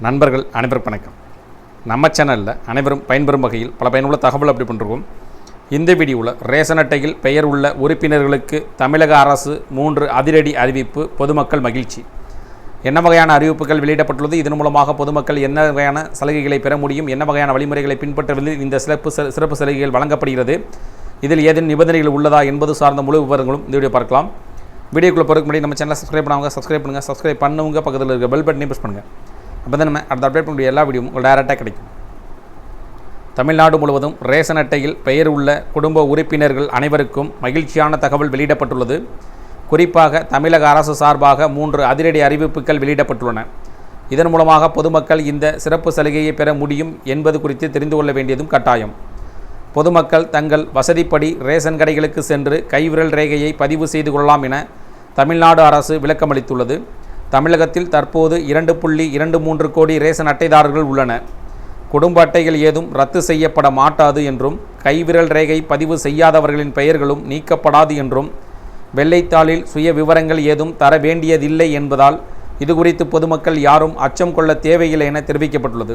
நண்பர்கள் அனைவருக்கும் வணக்கம். நம்ம சேனலில் அனைவரும் பயன்பெறும் வகையில் பல பயனுள்ள தகவல் அப்படி பண்ணிருக்கோம். இந்த வீடியோவில் ரேஷன் அட்டையில் பெயர் உள்ள உறுப்பினர்களுக்கு தமிழக அரசு மூன்று அதிரடி அறிவிப்பு பொதுமக்கள் மகிழ்ச்சி. என்ன வகையான அறிவிப்புகள் வெளியிடப்பட்டுள்ளது? இதன் மூலமாக பொதுமக்கள் என்ன வகையான சலுகைகளை பெற முடியும்? என்ன வகையான வழிமுறைகளை பின்பற்றுவதில் இந்த சிறப்பு ச- சிறப்பு சலுகைகள் வழங்கப்படுகிறது. இதில் ஏதேனும் நிபந்தனைகள் உள்ளதா என்பது சார்ந்த முழு விவரங்களும் இந்த வீடியோ பார்க்கலாம். வீடியோக்குள்ளே பொறுக்க முடியும் நம்ம சேனலை சப்ஸ்கிரைப் பண்ணாங்க சப்ஸ்கிரைப் பண்ணுங்கள் சப்ஸ்கிரைப் பண்ணுவங்க பக்கத்தில் இருக்க பெல் பட்டனையும் ப்ரெஸ் பண்ணுங்கள் அப்போ தான் நம்ம அடுத்த அப்டேட் பண்ணக்கூடிய எல்லா வீடியோவும் உங்களுக்கு டேரெக்டாக கிடைக்கும். தமிழ்நாடு முழுவதும் ரேஷன் அட்டையில் பெயர் உள்ள குடும்ப உறுப்பினர்கள் அனைவருக்கும் மகிழ்ச்சியான தகவல் வெளியிடப்பட்டுள்ளது. குறிப்பாக தமிழக அரசு சார்பாக மூன்று அதிரடி அறிவிப்புகள் வெளியிடப்பட்டுள்ளன. இதன் மூலமாக பொதுமக்கள் இந்த சிறப்பு சலுகையை பெற முடியும் என்பது குறித்து தெரிந்து கொள்ள வேண்டியதும் கட்டாயம். பொதுமக்கள் தங்கள் வசதிப்படி ரேஷன் கடைகளுக்கு சென்று கைவிரல் ரேகையை பதிவு செய்து கொள்ளலாம் என தமிழ்நாடு அரசு விளக்கமளித்துள்ளது. தமிழகத்தில் தற்போது இரண்டு புள்ளி இரண்டு மூன்று கோடி ரேசன் அட்டைதாரர்கள் உள்ளனர் குடும்ப அட்டைகள் ஏதும் ரத்து செய்யப்பட மாட்டாது என்றும் கைவிரல் ரேகை பதிவு செய்யாதவர்களின் பெயர்களும் நீக்கப்படாது என்றும் வெள்ளைத்தாளில் சுய விவரங்கள் ஏதும் தர வேண்டியதில்லை என்பதால் இதுகுறித்து பொதுமக்கள் யாரும் அச்சம் கொள்ள தேவையில்லை என தெரிவிக்கப்பட்டுள்ளது.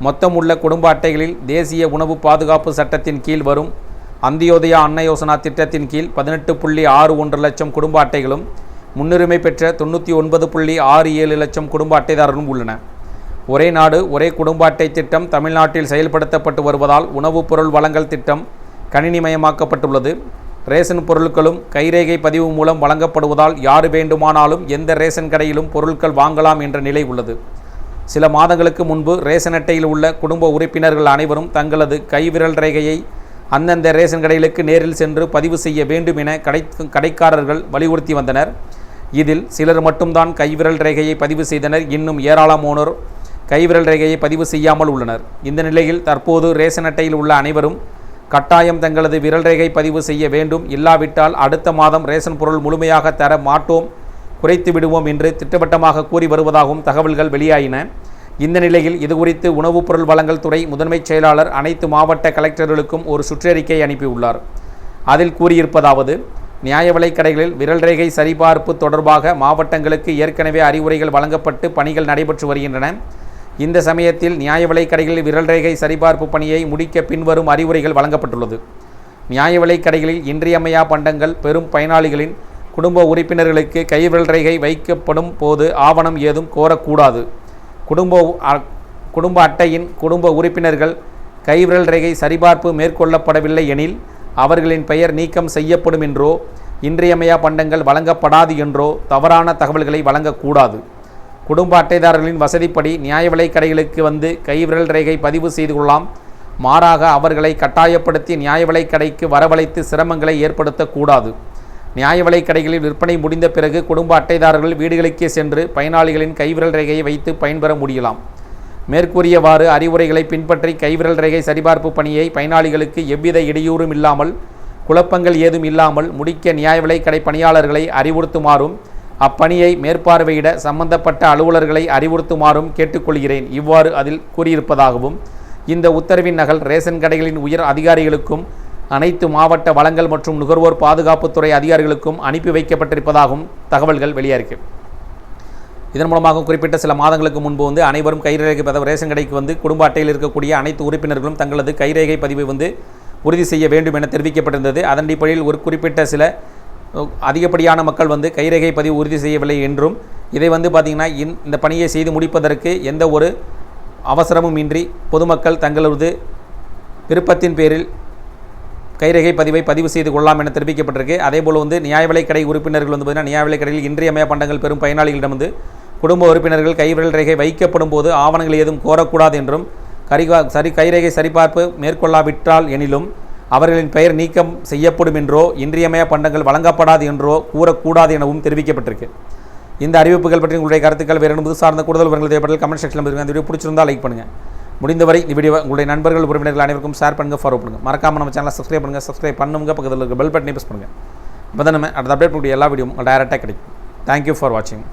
மொத்தமுள்ள குடும்ப அட்டைகளில் தேசிய உணவு பாதுகாப்பு சட்டத்தின் கீழ் வரும் அந்தியோதயா அன்ன யோசனா திட்டத்தின் கீழ் பதினெட்டு புள்ளி ஆறு ஒன்று லட்சம் குடும்ப அட்டைகளும் முன்னுரிமை பெற்ற தொண்ணூற்றி ஒன்பது புள்ளி ஆறு ஏழு லட்சம் குடும்ப அட்டைதாரர்களும் உள்ளன ஒரே நாடு ஒரே குடும்ப அட்டை திட்டம் தமிழ்நாட்டில் செயல்படுத்தப்பட்டு வருவதால் உணவுப் பொருள் வழங்கல் திட்டம் கணினிமயமாக்கப்பட்டுள்ளது. ரேஷன் பொருட்களும் கைரேகை பதிவு மூலம் வழங்கப்படுவதால் யார் வேண்டுமானாலும் எந்த ரேஷன் கடையிலும் பொருட்கள் வாங்கலாம் என்ற நிலை உள்ளது. சில மாதங்களுக்கு முன்பு ரேஷன் அட்டையில் உள்ள குடும்ப உறுப்பினர்கள் அனைவரும் தங்களது கைவிரல் ரேகையை அந்தந்த ரேஷன் கடைகளுக்கு நேரில் சென்று பதிவு செய்ய வேண்டும் என கடை கடைக்காரர்கள் வலியுறுத்தி வந்தனர். இதில் சிலர் மட்டும்தான் கைவிரல் ரேகையை பதிவு செய்தனர். இன்னும் ஏராளமானோர் கைவிரல் ரேகையை பதிவு செய்யாமல் உள்ளனர். இந்த நிலையில் தற்போது ரேஷன் அட்டையில் உள்ள அனைவரும் கட்டாயம் தங்களது விரல் ரேகை பதிவு செய்ய வேண்டும். இல்லாவிட்டால் அடுத்த மாதம் ரேஷன் பொருள் முழுமையாக தர மாட்டோம் குறைத்து விடுவோம் என்று திட்டவட்டமாக கூறி வருவதாகவும் தகவல்கள் வெளியாயின. இந்த நிலையில் இதுகுறித்து உணவுப் பொருள் வழங்கல் துறை முதன்மைச் செயலாளர் அனைத்து மாவட்ட கலெக்டர்களுக்கும் ஒரு சுற்றறிக்கை அனுப்பியுள்ளார். அதில் கூறியிருப்பதாவது நியாய விலைக்கடைகளில் விரல் ரேகை சரிபார்ப்பு தொடர்பாக மாவட்டங்களுக்கு ஏற்கனவே அறிவுரைகள் வழங்கப்பட்டு பணிகள் நடைபெற்று வருகின்றன. இந்த சமயத்தில் நியாய விலைக் கடைகளில் விரல் ரேகை சரிபார்ப்பு பணியை முடிக்க பின்வரும் அறிவுரைகள் வழங்கப்பட்டுள்ளது. நியாய விலைக் கடைகளில் இன்றியமையா பண்டங்கள் பெரும் பயனாளிகளின் குடும்ப உறுப்பினர்களுக்கு கைவிரல் ரேகை வைக்கப்படும் போது ஆவணம் ஏதும் கோரக்கூடாது. குடும்ப அ- குடும்ப அட்டையின் குடும்ப உறுப்பினர்கள் கைவிரல் ரேகை சரிபார்ப்பு மேற்கொள்ளப்படவில்லை எனில் அவர்களின் பெயர் நீக்கம் செய்யப்படும் என்றோ இன்றியமையா பண்டங்கள் வழங்கப்படாது என்றோ தவறான தகவல்களை வழங்கக்கூடாது. குடும்ப அட்டைதாரர்களின் வசதிப்படி நியாய விலைக் கடைகளுக்கு வந்து கைவிரல் ரேகை பதிவு செய்து கொள்ளலாம். மாறாக அவர்களை கட்டாயப்படுத்தி நியாய விலைக் கடைக்கு வரவழைத்து சிரமங்களை ஏற்படுத்தக்கூடாது. நியாய விலைக் கடைகளில் விற்பனை முடிந்த பிறகு குடும்ப அட்டைதாரர்கள் வீடுகளுக்கே சென்று பயனாளிகளின் கைவிரல் ரேகையை வைத்து பயன்பெற முடியலாம். மேற்கூறியவாறு அறிவுரைகளை பின்பற்றி கைவிரல் ரேகை சரிபார்ப்பு பணியை பயனாளிகளுக்கு எவ்வித இடையூறும் இல்லாமல் குழப்பங்கள் ஏதும் இல்லாமல் முடிக்க நியாய விலைக்கடை பணியாளர்களை அறிவுறுத்துமாறும் அப்பணியை மேற்பார்வையிட சம்பந்தப்பட்ட அலுவலர்களை அறிவுறுத்துமாறும் கேட்டுக்கொள்கிறேன். இவ்வாறு அதில் கூறியிருப்பதாகவும் இந்த உத்தரவின் நகல் ரேஷன் கடைகளின் உயர் அதிகாரிகளுக்கும் அனைத்து மாவட்ட வளங்கள் மற்றும் நுகர்வோர் பாதுகாப்புத்துறை அதிகாரிகளுக்கும் அனுப்பி வைக்கப்பட்டிருப்பதாகவும் தகவல்கள் வெளியாயிருக்கு. இதன் மூலமாக குறிப்பிட்ட சில மாதங்களுக்கு முன்பு வந்து அனைவரும் கைரேகை பதிவு ரேஷன் கடைக்கு வந்து குடும்ப அட்டையில் இருக்கக்கூடிய அனைத்து உறுப்பினர்களும் தங்களது கைரேகை பதிவை வந்து உறுதி செய்ய வேண்டும் என தெரிவிக்கப்பட்டிருந்தது. அதன் அடிப்படையில் ஒரு குறிப்பிட்ட சில அதிகப்படியான மக்கள் வந்து கைரேகை பதிவு உறுதி செய்யவில்லை என்றும் இதை வந்து பார்த்திங்கன்னா இந்த பணியை செய்து முடிப்பதற்கு எந்த ஒரு அவசரமும் இன்றி பொதுமக்கள் தங்களது விருப்பத்தின் பேரில் கைரேகை பதிவை பதிவு செய்து கொள்ளலாம் என தெரிவிக்கப்பட்டிருக்கு. அதேபோல் வந்து நியாய விலைக் கடை உறுப்பினர்கள் வந்து பார்த்திங்கன்னா நியாய விலைக்கடையில் இன்றியமைய இன்றியமையா பண்டங்கள் பெறும் பயனாளிகளிடம் வந்து குடும்ப உறுப்பினர்கள் கைவிரல் ரேகை வைக்கப்படும் போது ஆவணங்கள் ஏதும் கோரக்கூடாது என்றும் கரிகா சரி கைரேகை சரிபார்ப்பு மேற்கொள்ளாவிட்டால் எனிலும் அவர்களின் பெயர் நீக்கம் செய்யப்படும் என்றோ இன்றியமையா பண்டங்கள் வழங்கப்படாது என்றோ கூறக்கூடாது எனவும் தெரிவிக்கப்பட்டிருக்கு. இந்த அறிவிப்புகள் பற்றி உங்களுடைய கருத்துக்கள் வேறு புது சார்ந்த கூடுதல் விவரங்கள் தேவைப்படல் கமெண்ட் செக்ஷனில் பதிவுங்க அந்த வீடியோ பிடிச்சிருந்தால் லைக் பண்ணுங்கள் முடிந்தவரை இந்த வீடியோ உங்களுடைய நண்பர்கள் உறவினர்கள் அனைவருக்கும் ஷேர் பண்ணுங்கள் ஃபாலோ பண்ணுங்கள் மறக்காமல் நம்ம சேனலை சப்ஸ்கிரைப் பண்ணுங்கள் சப்ஸ்கிரைப் பண்ணுங்க பக்கத்தில் இருக்க பெல் பட்டனை ப்ரெஸ் பண்ணுங்கள் இப்போ தான் நம்ம அடுத்த அப்டேட் பண்ணக்கூடிய எல்லா வீடியோவும் டேரெக்டாக கிடைக்கும். தேங்க்யூ ஃபார் வாட்சிங்